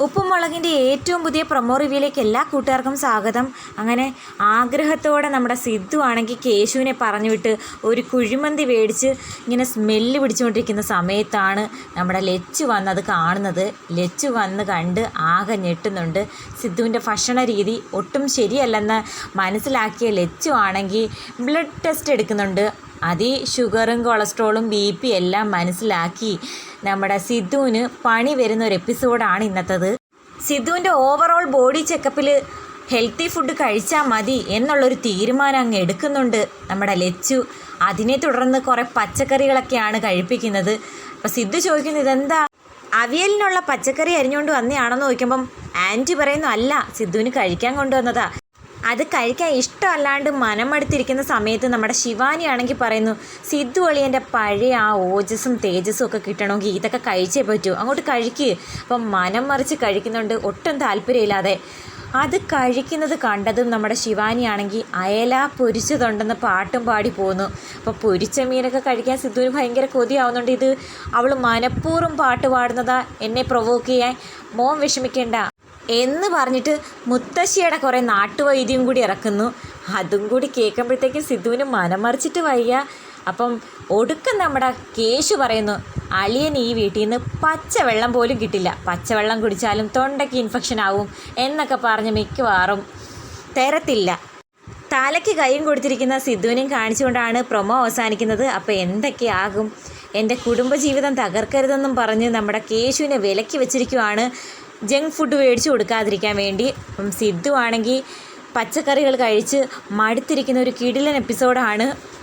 ഉപ്പുമുളകിന്റെ ഏറ്റവും പുതിയ പ്രൊമോ റിവ്യൂയിലേക്ക് എല്ലാ കൂട്ടുകാർക്കും സ്വാഗതം. അങ്ങനെ ആഗ്രഹത്തോടെ നമ്മുടെ സിദ്ധു ആണെങ്കിൽ കേശുവിനെ പറഞ്ഞു വിട്ട് ഒരു കുഴിമന്തി മേടിച്ച് ഇങ്ങനെ സ്മെല്ല് പിടിച്ചുകൊണ്ടിരിക്കുന്ന സമയത്താണ് നമ്മുടെ ലച്ചു വന്നത് കാണുന്നത്. ലച്ചു വന്ന് കണ്ട് ആകെ ഞെട്ടുന്നുണ്ട്. സിദ്ധുവിന്റെ ഭക്ഷണ രീതി ഒട്ടും ശരിയല്ലെന്ന് മനസ്സിലാക്കിയ ലച്ചു ആണെങ്കിൽ ബ്ലഡ് ടെസ്റ്റ് എടുക്കുന്നുണ്ട്. അതി ഷുഗറും കൊളസ്ട്രോളും ബി പി എല്ലാം മനസ്സിലാക്കി നമ്മുടെ സിദ്ധുവിന് പണി വരുന്ന ഒരു എപ്പിസോഡാണ് ഇന്നത്തത്. സിദ്ധുവിന്റെ ഓവറോൾ ബോഡി ചെക്കപ്പിൽ ഹെൽത്തി ഫുഡ് കഴിച്ചാൽ മതി എന്നുള്ളൊരു തീരുമാനം അങ്ങ് എടുക്കുന്നുണ്ട് നമ്മുടെ ലച്ചു. അതിനെ തുടർന്ന് കുറേ പച്ചക്കറികളൊക്കെയാണ് കഴിപ്പിക്കുന്നത്. അപ്പോൾ സിദ്ധു ചോദിക്കുന്നത് ഇതെന്താ? അവിയലിനുള്ള പച്ചക്കറി അരിഞ്ഞുകൊണ്ട് വന്നതാണെന്ന് ചോദിക്കുമ്പം ആന്റി പറയുന്നു അല്ല സിദ്ധുവിന് കഴിക്കാൻ കൊണ്ടുവന്നതാ. അത് കഴിക്കാൻ ഇഷ്ടമല്ലാണ്ട് മനമടുത്തിരിക്കുന്ന സമയത്ത് നമ്മുടെ ശിവാനി ആണെങ്കിൽ പറയുന്നു സിദ്ധു അളിയന്റെ പഴയ ആ ഓജസ്സും തേജസ്സും ഒക്കെ കിട്ടണമെങ്കിൽ ഇതൊക്കെ കഴിച്ചേ പറ്റൂ. അങ്ങോട്ട് കഴിക്കുക അപ്പം മനം മറിച്ച് കഴിക്കുന്നുണ്ട്. ഒട്ടും താല്പര്യമില്ലാതെ അത് കഴിക്കുന്നത് കണ്ടതും നമ്മുടെ ശിവാനി ആണെങ്കിൽ അയല പൊരിച്ചതുണ്ടെന്ന് പാട്ടും പാടി പോന്നു. അപ്പോൾ പൊരിച്ച മീനൊക്കെ കഴിക്കാൻ സിദ്ധുവിന് ഭയങ്കര കൊതിയാവുന്നുണ്ട്. ഇത് അവൾ മനഃപൂർവം പാട്ട് പാടുന്നതാ എന്നെ പ്രൊവോക്ക് ചെയ്യാൻ. മോൻ വിഷമിക്കേണ്ട. എന്ന് പറഞ്ഞിട്ട് മുത്തശ്ശിയുടെ കുറേ നാട്ടുവൈദ്യം കൂടി ഇറക്കുന്നു. അതും കൂടി കേൾക്കുമ്പോഴത്തേക്കും സിദ്ധുവിന് മനം മറിച്ചിട്ട് വയ്യ. അപ്പം ഒടുക്കം നമ്മുടെ കേശു പറയുന്നു അളിയൻ ഈ വീട്ടിൽ നിന്ന് പച്ചവെള്ളം പോലും കിട്ടില്ല. പച്ചവെള്ളം കുടിച്ചാലും തൊണ്ടയ്ക്ക് ഇൻഫെക്ഷൻ ആവും എന്നൊക്കെ പറഞ്ഞ് മിക്കവാറും തരത്തില്ല. തലയ്ക്ക് കൈയും കൊടുത്തിരിക്കുന്ന സിദ്ധുവിനെയും കാണിച്ചുകൊണ്ടാണ് പ്രൊമോ അവസാനിക്കുന്നത്. അപ്പോൾ എന്തൊക്കെയാകും? എന്റെ കുടുംബജീവിതം തകർക്കരുതെന്നും പറഞ്ഞ് നമ്മുടെ കേശുവിനെ വിലക്കി വെച്ചിരിക്കുവാണ് ജങ്ക് ഫുഡ് മേടിച്ചു കൊടുക്കാതിരിക്കാൻ വേണ്ടി. സിദ്ധു ആണെങ്കിൽ പച്ചക്കറികൾ കഴിച്ച് മടുത്തിരിക്കുന്ന ഒരു കിടിലൻ എപ്പിസോഡാണ്